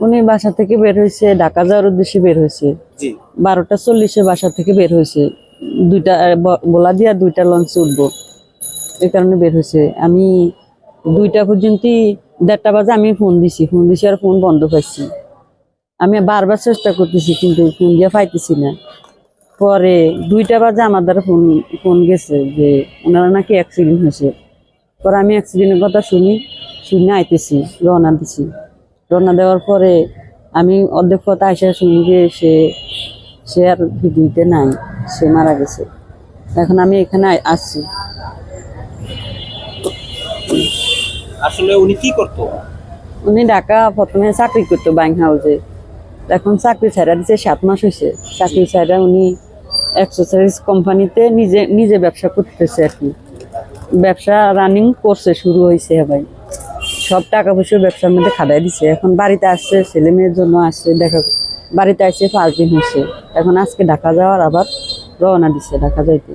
উনি বাসা থেকে বের হয়েছে ঢাকা যাওয়ার উদ্দেশ্যে বের হয়েছে। বারোটা চল্লিশে বাসা থেকে বের হয়েছে। দুইটা বলা দিয়া দুইটা লঞ্চে উঠবো। এই কারণে বের হয়েছে। আমি দুইটা পর্যন্ত দেড়টা বাজে আমি ফোন দিছি। ফোন দিছি আর ফোন বন্ধ পাইছি। আমি বারবার চেষ্টা করতেছি কিন্তু ফোন দিয়ে পাইতেছি না। পরে দুইটা বাজে আমার দ্বারা ফোন ফোন গেছে যে ওনারা নাকি অ্যাক্সিডেন্ট হয়েছে। পরে আমি অ্যাক্সিডেন্টের কথা শুনি শুনে আইতেছি রওনা দিছি। রওনা দেওয়ার পরে আমি অর্ধেক এসে শুনি যে সে সে আর পৃথিবীতে নাই সে মারা গেছে। এখন আমি এখানে আসছি আসলে উনি কি করতো? উনি ঢাকা প্রথমে চাকরি করতো ব্যাংক হাউসে এখন চাকরি ছাড়া দিছে সাত মাস হয়েছে চাকরি ছাড়া উনি এক্সারসাইজ কোম্পানিতে নিজে নিজে ব্যবসা করতেছে আর কি। ব্যবসা রানিং করছে শুরু হয়েছে ভাই। সব টাকা পয়সা ব্যবসার মধ্যে খাটাই দিছে। এখন বাড়িতে আসছে, ছেলে মেয়ের জন্য আসছে, দেখা, বাড়িতে আসছে, পাঁচ দিন হয়েছে এখন আজকে ঢাকা যাওয়ার আবার রওনা দিছে ঢাকা যাইতে।